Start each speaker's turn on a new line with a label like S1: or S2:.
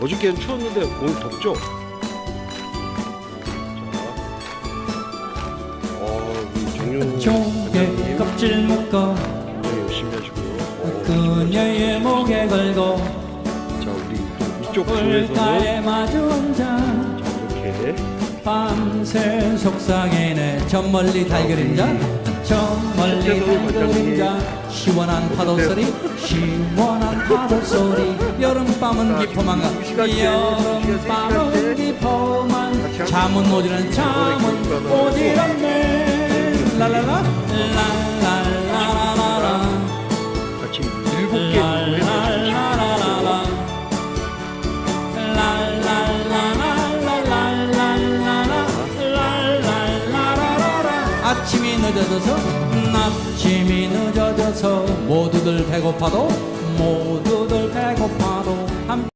S1: 어저께는 추웠는데 오늘 덥죠? 자, 어, 우리
S2: 조개
S1: 관장님.
S2: 껍질 묶어
S1: 굉장히 열심히 하시고요. 어,
S2: 그녀의 목에 걸고
S1: 자, 우리 또 이쪽
S2: 마주 앉아
S1: 자, 이렇게.
S2: 밤새 속상해네 저 멀리 달그림자 저 멀리 달그림자 시원한 파도 소리 시원한 파도 소리 여름밤은 비포망가. 여름밤은 비포망 잠은 오지는 잠은 오지않네. 라라라 라라라라라.
S1: 같이 일곱 개
S2: 아침이 늦어져서 낮침이 늦어져서 모두들 배고파도 모두들